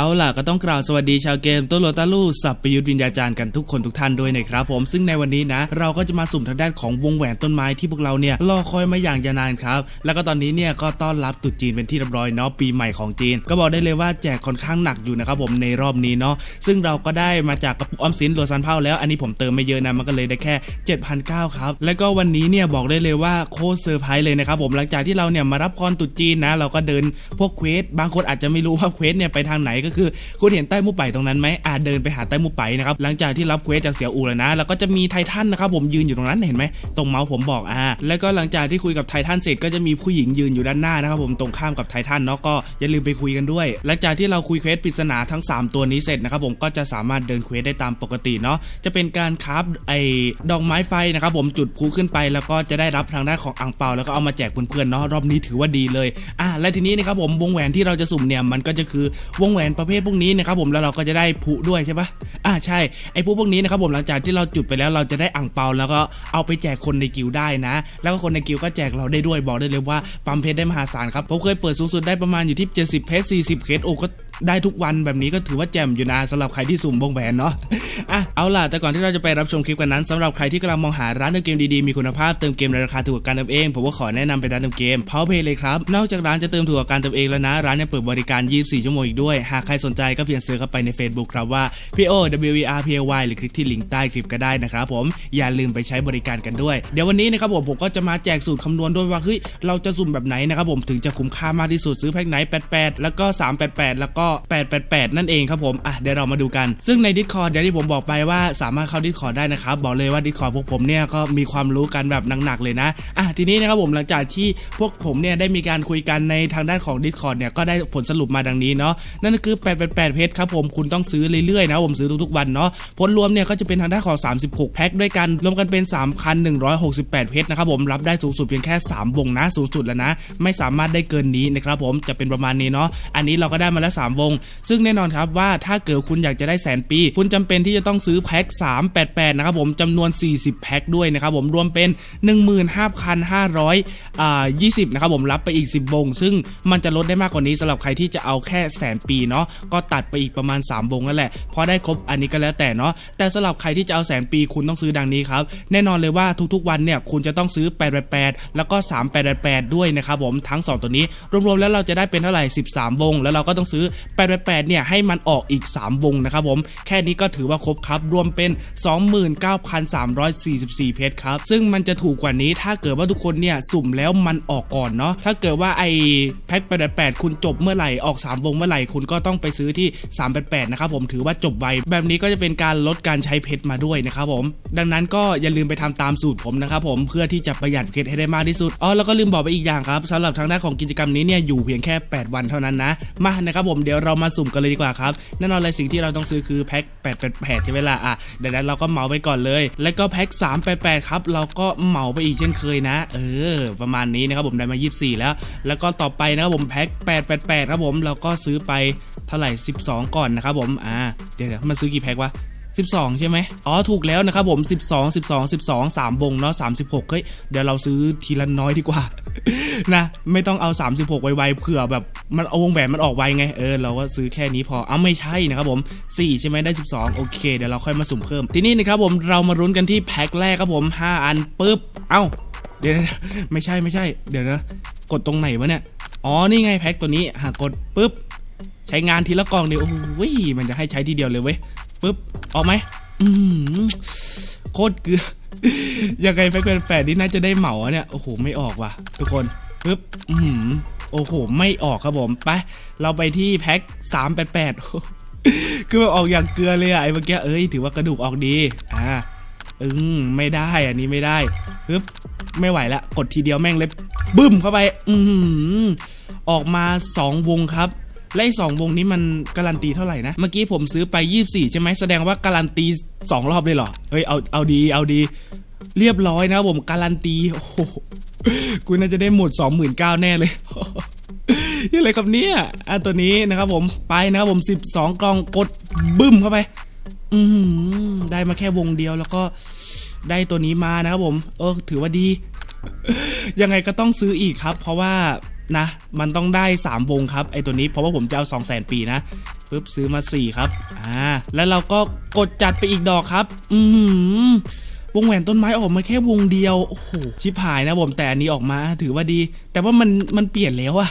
เอาล่ะก็ต้องกล่าวสวัสดีชาวเกมตัวโลตาลูสับประยุทธ์วิญญาจารย์กันทุกคนทุกท่านด้วยนะครับผมซึ่งในวันนี้นะ เราก็จะมาสุ่มทางด้านของวงแหวนต้นไม้ที่พวกเราเนี่ยรอคอยมาอย่างยาวนานครับ แล้วก็ตอนนี้เนี่ยก็ต้อนรับตรุษจีนเป็นที่เรียบร้อยเนาะปีใหม่ของจีน ก็บอกได้เลยว่าแจกค่อนข้างหนักอยู่นะครับผมในรอบนี้เนาะซึ่งเราก็ได้มาจากกระปุกออมสินโลซันเผาแล้วอันนี้ผมเติมไม่เยอะนะมันก็เลยได้แค่ 7,900ครับแล้วก็วันนี้เนี่ยบอกได้เลยว่าโคตรเซอร์ไพรส์เลยนะครับผมหลังจากที่เราเนี่ยมารับพรตรุษจีนนะเราก็เดินพวกเควสบางคนอาจจะไม่รู้ว่าเควสเนี่ยไปทางไหนก็คือคุณเห็นใต้มุไปตรงนั้นไหมอาเดินไปหาใต้มุไปนะครับหลังจากที่รับเควสจากเสียอูแล้วนะ แล้วก็จะมีไททันนะครับผมยืนอยู่ตรงนั้นเห็นไหมตรงเมาส์ผมบอกอ่าแล้วก็หลังจากที่คุยกับไททันเสร็จก็จะมีผู้หญิงยืนอยู่ด้านหน้านะครับผมตรงข้ามกับไททันเนาะก็อย่าลืมไปคุยกันด้วย หลังจากที่เราคุยเควสปริศนาทั้ง 3 ตัวนี้เสร็จนะครับผมก็จะสามารถเดินเควสได้ตามปกติเนาะจะเป็นการคราฟไอ้ดอกไม้ไฟนะครับผมจุดพลุขึ้นไปแล้วก็จะได้รับทางด้านของอ่างเปาแล้วก็เอามาแจกเพื่อนๆเนาะรอบนี้ถือว่าดีเลยอะและทีนี้นะครับผมวงแหวนที่เราจะสุ่มเนี่ยมันก็จะคือวงแหวนประเภทพวกนี้นะครับผมแล้วเราก็จะได้พลุด้วยใช่ปะอ่าใช่ไอ้พลุพวกนี้นะครับผมหลังจากที่เราจุดไปแล้วเราจะได้อ่างเปาแล้วก็เอาไปแจกคนในกิลด์ได้นะ แล้วก็คนในกิลด์ก็แจกเราได้ด้วยบอกได้เลยว่าปั๊มเพชรได้มหาศาลครับผมเคยเปิดสูงสุดได้ประมาณอยู่ที่ 70 เพชร 40เพชรโอ้ก็ได้ทุกวันแบบนี้ก็ถือว่าแจ่มอยู่นะสำหรับใครที่สุ่มวงแหวนเนาะอะเอาล่ะแต่ก่อนที่เราจะไปรับชมคลิปกันนั้นสำหรับใครที่กำลังมองหาร้านเติมเกมดีๆมีคุณภาพเติมเกมในราคาถูกกว่าการเติมเองผมก็ขอแนะนำเป็นร้านเติมเกม Powerplay เลยครับนอกจากร้านจะเติมถูกกว่าการเติมเองแล้วนะ ร้านยังเปิดบริการ 24 ชั่วโมงอีกด้วยหากใครสนใจก็เพียงเสิร์ชเข้าไปใน Facebook ครับว่า p o w e r p y หรือคลิกที่ลิงก์ใต้คลิปก็ได้นะครับผมอย่าลืมไปใช้บริการกันด้วย เดี๋ยววันนี้นะครับผมผมก็จะมาแจกสูตรคำนวณด้วยว่าเฮ้ยเราจะสุ่มแบบไหนนะครับผมถึงจะคุ้มค่ามากที่สุดซื้อแพ็คไหน 88 แล้วก็ 388 แล้วก็ 888 นั่นเองครับผมอะเดี๋ยวเรามาดูกัน ซึ่งใน Discord อย่างที่ผมบอกไปว่าสามารถเข้า Discord ได้นะครับบอกเลยว่า Discord พวกผมเนี่ยก็มีความรู้กันแบบหนักๆเลยนะอะทีนี้นะครับผมหลังจากที่พวกผมเนี่ยได้มีการคุยกันในทางด้านของ Discord เนี่ยก็ได้ผลสรุปมาดังนี้เนาะนั่นก็คืือ 888 เพชรครับผมคุณต้องซื้อเรื่อยๆนะผมซื้อทุกๆวันเนาะผลรวมเนี่ยก็จะเป็นทางด้านของ 36 แพ็คด้วยกัน รวมกันเป็น 3,168 เพชรนะครับผมรับได้สูงสุดเพียงแค่ 3 วงนะสูงสุดแล้วนะ ไม่สามารถได้เกินนี้นะครับผมจะเป็นประมาณนี้เนาะอันนี้เราก็ได้มาแล้ว 3 วง ซึ่งแน่นอนครับว่าถ้าเกิดคุณอยากจะได้แสนปี คุณจำเป็นที่จะต้องซื้อแพ็ค388 นะครับผมจำนวน 40 แพ็คด้วยนะครับผมรวมเป็น 15,500อ่า20 นะครับผมรับไปอีก 10 วง ซึ่งมันจะลดได้มากกว่านี้สำหรับใครที่จะเอาแค่แสนปีเนาะก็ตัดไปอีกประมาณ 3 วงนั่นแหละพอได้ครบอันนี้ก็แล้วแต่เนาะแต่สำหรับใครที่จะเอาแสนปีคุณต้องซื้อดังนี้ครับแน่นอนเลยว่าทุกๆวันเนี่ยคุณจะต้องซื้อ 888 แล้วก็3888 ด้วยนะครับผมทั้ง 2 ตัวนี้ รวมๆแล้วเราจะได้เป็นเท่าไหร่ 13 วง แล้วเราก็ต้องซื้อ 888 เนี่ยให้มันออกอีก 3 วงนะครับผมแค่นี้ก็ถือว่าครบครับรวมเป็น 29,344 เพชรครับซึ่งมันจะถูกกว่านี้ถ้าเกิดว่าทุกคนเนี่ยสุ่มแล้วมันออกก่อนเนาะถ้าเกิดว่าไอ้แพ็ค888 คุณจบเมื่อไหร่ออก 3 วงเมื่อไหร่คุณก็ต้อง้องไปซื้อที่ 388 นะครับผมถือว่าจบไว แบบนี้ก็จะเป็นการลดการใช้เพชรมาด้วยนะครับผม ดังนั้นก็อย่าลืมไปทำตามสูตรผมนะครับผมเพื่อที่จะประหยัดเพชรให้ได้มากที่สุดอ๋อแล้วก็ลืมบอกไปอีกอย่างครับสำหรับทางด้านของกิจกรรมนี้เนี่ยอยู่เพียงแค่ 8 วันเท่านั้นนะมานะครับผมเดี๋ยวเรามาสุ่มกันเลยดีกว่าครับแน่นอนเลยสิ่งที่เราต้องซื้อคือแพ็ค888ใช่ไหมล่ะอะเดี๋ยวนั้นเราก็เหมาไปก่อนเลย แล้วก็แพ็ค388ครับเราก็เหมาไปอีกเช่นเคยนะ เออ ประมาณนี้นะครับผมได้มา 24 แล้ว แล้วก็ต่อไปนะครับผมแพ็ค888 ครับผมเราก็ซื้อไป เท่าไหร่ 12 ก่อนนะครับผม อ่า เดี๋ยวเดี๋ยวมันซื้อกี่แพ็ควะ12 ใช่ไหมอ๋อ ถูกแล้วนะครับผม 12 12 12 3วงเนาะ36 เฮ้ย เดี๋ยวเราซื้อทีละน้อยดีกว่า นะ ไม่ต้องเอา 36 ไวๆเผื่อแบบมันเอาวงแหวนมันออกไวไง เออ เราก็ซื้อแค่นี้พออ้าไม่ใช่นะครับผม 4 ใช่ไหมได้ 12 โอเค เดี๋ยวเราค่อยมาสุ่มเพิ่ม ทีนี้นะครับผม เรามารุ้นกันที่แพ็คแรกครับผม 5 อันปุ๊บ เอ้า เดี๋ยวไม่ใช่ไม่ใช่ เดี๋ยวนะ กดตรงไหนวะเนี่ย อ๋อ นี่ไงแพ็คตัวนี้หากกดปุ๊บ ใช้งานทีละกล่องเดียวโอ้ยมันจะให้ใช้ทีเดียวเลยเว้ยปุ๊บออกไหมอืมโคตรเกลือยังไงแพ็คแปดนี่น่าจะได้เหมาเนี่ยโอ้โหไม่ออกว่ะ ทุกคนปึ๊บอืมโอ้โหไม่ออกครับผมไปเราไปที่แพ็คสามแปดแปดคือแบบออกอย่างเกลือเลยอะไอ้เมื่อกี้เอ้ยถือว่ากระดูกออกดีอ่าอืมไม่ได้อันนี้ไม่ได้ปึ๊บไม่ไหวละกดทีเดียวแม่งเลยบึ้มเข้าไป อืมออกมาสองวงครับ และไอ้สองวงนี้มันการันตีเท่าไหร่นะ เมื่อกี้ผมซื้อไป 24 ใช่ไหมแสดงว่าการันตี 2 รอบเลยเหรอ เฮ้ยเอาเอาดีเอาดี เรียบร้อยนะครับผมการันตีโอ้โหกูน่าจะได้หมด 29,000แน่เลยยังอะไรครับเนี่ยอะตัวนี้นะครับผมไปนะครับผม 12 กล่องกดบึ้มเข้าไป อืมได้มาแค่วงเดียวแล้วก็ได้ตัวนี้มานะครับผม เออถือว่าดี ยังไงก็ต้องซื้ออีกครับ เพราะว่า นะ มันต้องได้ 3 วงครับไอตัวนี้เพราะว่าผมจะเอา 2 0 0 0 0ปีนะปึ๊บซื้อมาสี่ครับ อ่า แล้วเราก็กดจัดไปอีกดอกครับ อืมวงแหวนต้นไม้ออกมาแค่วงเดียว โอ้โห ชิบหายนะผมแต่อันนี้ออกมาถือว่าดี แต่ว่ามันมันเปลี่ยนแล้วอะ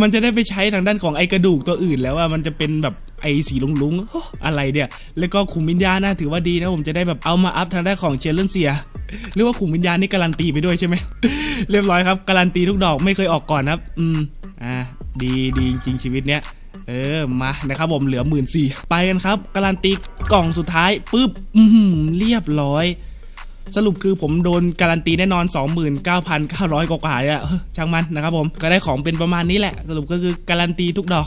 มันจะได้ไปใช้ทางด้านของไอกระดูกตัวอื่นแล้วอะมันจะเป็นแบบไอสีลุงๆโอ้อะไรเนี่ย แล้วก็ขุมวิญญาณนะถือว่าดีนะผมจะได้แบบเอามาอัพทางด้านของเชลเลนเซียหรือว่าขุมวิญญาณนี่การันตีไปด้วยใช่ไหมเรียบร้อยครับการันตีทุกดอกไม่เคยออกก่อนครับ อืมอ่าดีดีจริงชีวิตเนี้ยเออมานะครับผมเหลือหมื่นสี่ไปกันครับการันตีกล่องสุดท้ายปุ๊บอือหือเรียบร้อย สรุปคือผมโดนการันตีแน่นอน 29,900 กว่าๆเนี่ยเออช่างมันนะครับผมก็ได้ของเป็นประมาณนี้แหละ สรุปก็คือการันตีทุกดอก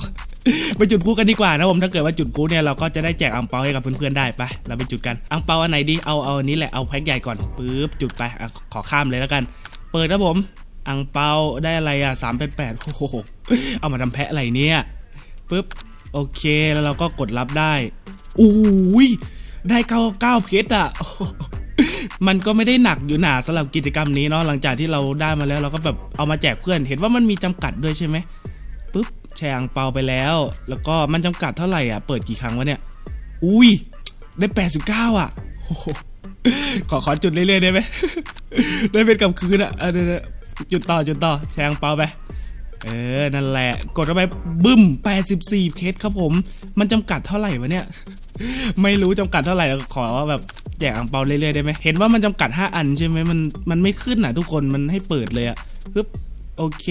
ไปจุดพลุกันดีกว่านะผมถ้าเกิดว่าจุดพลุเนี่ยเราก็จะได้แจกอังเปาให้กับเพื่อนๆได้ไปเราไปจุดกันอังเปาอันไหนดีเอาเอาอันนี้แหละเอาแพ็คใหญ่ก่อนปึ๊บจุดไปอขอข้ามเลยแล้วกัน เปิดครับผมอังเปาได้อะไรอะสามแปดแปดโอ้โหเอามาทำแพะอะไรเนี่ยปึ๊บโอเคแล้วเราก็กดรับได้อุ้ยได้เก้าเก้าเพชรอะ มันก็ไม่ได้หนักอยู่หนาสำหรับกิจกรรมนี้เนาะหลังจากที่เราได้มาแล้วเราก็แบบเอามาแจกเพื่อน เห็นว่ามันมีจำกัดด้วยใช่ไหมปุ๊บแชร์อังเปาไปแล้ว แล้วก็มันจำกัดเท่าไหร่อะเปิดกี่ครั้งวะเนี่ย อุ้ยได้ 89 อะโอ้โหขอขอจุดเรื่อยๆได้ไหมได้เป็นกับคืนอะเอาเดี๋ยวจุดต่อจุดต่อแชร์อังเปาไปเออ นั่นแหละ กดเข้าไปบึ้ม 84 เคสครับผม มันจำกัดเท่าไหร่วะเนี่ย ไม่รู้จำกัดเท่าไหร่ ขอแบบ แจกอ่างเปาเรื่อยๆได้ไหมเห็นว่ามันจำกัด 5 อันใช่ไหมมันมันไม่ขึ้นอะทุกคนมันให้เปิดเลยอะปึ๊บโอเค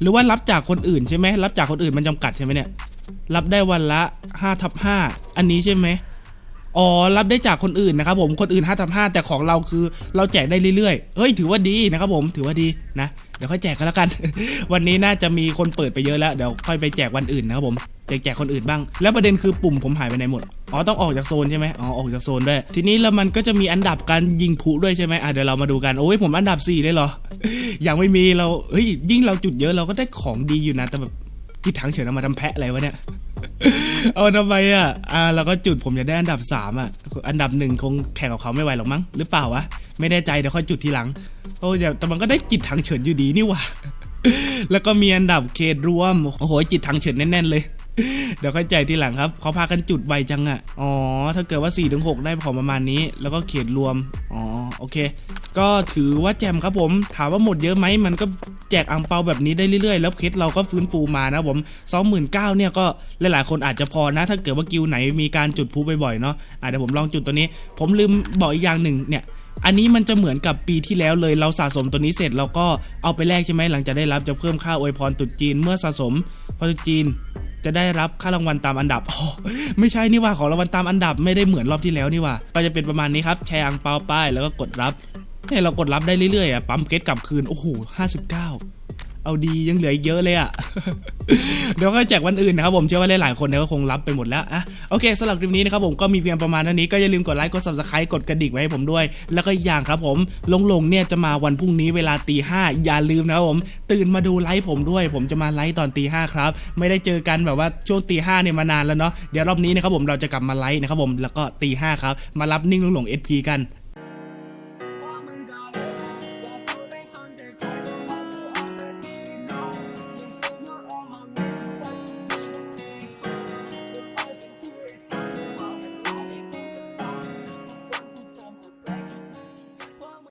หรือว่ารับจากคนอื่นใช่ไหมรับจากคนอื่นมันจำกัดใช่ไหมเนี่ยรับได้วันละ5ทับ5อันนี้ใช่ไหมอ๋อ รับได้จากคนอื่นนะครับผม คนอื่น5ทับ5แต่ของเราคือเราแจกได้เรื่อยๆเฮ้ย ถือว่าดีนะครับผม ถือว่าดีนะ เดี๋ยวค่อยแจกกันแล้วกัน วันนี้น่าจะมีคนเปิดไปเยอะแล้ว เดี๋ยวค่อยไปแจกวันอื่นนะครับผม แจกคนอื่นบ้าง แล้วประเด็นคือปุ่มผมหายไปไหนหมด อ๋อต้องออกจากโซนใช่ไหมอ๋อออกจากโซนด้วย ทีนี้แล้วมันก็จะมีอันดับการยิงพลุด้วยใช่ไหมอะเดี๋ยวเรามาดูกัน โอ้ยผมอันดับ4เลยเหรอ ยังไม่มีเราเฮ้ยยิ่งเราจุดเยอะเราก็ได้ของดีอยู่นะแต่แบบที่ถังเฉินเอามาทำแพะอะไรวะเนี่ยเอาทำไมอะ อ่าเราก็จุดผมอยากได้อันดับสามอะ อันดับหนึ่งคงแข่งกับเขาไม่ไหวหรอกมั้ง หรือเปล่าวะ ไม่แน่ใจเดี๋ยวค่อยจุดทีหลัง โอ้แต่แต่มันก็ได้จิตถังเฉินอยู่ดีนี่หว่า แล้วก็มีอันดับเขตรวม โอ้โหจิตถังเฉินแน่นๆเลย เดี๋ยวค่อยใจทีหลังครับเขาพากันจุดไวจังอะ อ๋อ ถ้าเกิดว่า4ี่ถึงหได้ของประมาณนี้ แล้วก็เขตรวม อ๋อ โอเค ก็ถือว่าแจมครับผม ถามว่าหมดเยอะไหม มันก็แจกอังเปาแบบนี้ได้เรื่อยๆ แล้วเคสเราก็ฟื้นฟูมานะผม29,000เนี่ยก็หลายๆ คนอาจจะพอนะ ถ้าเกิดว่ากิวไหนมีการจุดพลุบ่อยๆ เนาะอะเดี๋ยวผมลองจุดตัวนี้ ผมลืมบอกอีกอย่างหนึ่งเนี่ย อันนี้มันจะเหมือนกับปีที่แล้วเลยเราสะสมตัวนี้เสร็จเราก็เอาไปแลกใช่ไหมหลังจากได้รับจะเพิ่มค่าอวยพรตุดจีนเมื่อสะสมพอตุดจีนจะได้รับค่ารางวัลตามอันดับอ๋อไม่ใช่นี่ว่าของรางวัลตามอันดับไม่ได้เหมือนรอบที่แล้วนี่ว่าก็จะเป็นประมาณนี้ครับแชร์อังเปาป้ายแล้วก็กดรับเนี่ยเรากดรับได้เรื่อยๆอะปั๊มเกตกลับคืนโอ้โหห้าสิบ เอาดียังเหลืออีกเยอะเลยอะ เดี๋ยวก็แจกวันอื่นนะครับผมเชื่อว่าหลายๆคนเนี่ยก็คงรับไปหมดแล้วอะโอเคสำหรับคลิปนี้นะครับผมก็มีเพียงประมาณเท่านี้ก็อย่าลืมกดไลค์กด subscribe กดกระดิ่งไว้ให้ผมด้วย แล้วก็อย่างครับผมลงลงเนี่ยจะมาวันพรุ่งนี้เวลาตีห้าอย่าลืมนะครับผม ตื่นมาดูไลฟ์ผมด้วย ผมจะมาไลฟ์ตอนตีห้าครับ ไม่ได้เจอกันแบบว่าช่วงตีห้าเนี่ยมานานแล้วเนาะเดี๋ยวรอบนี้นะครับผมเราจะกลับมาไลฟ์นะครับผมแล้วก็ตีห้าครับมารับนิ่งลงหลง SP กัน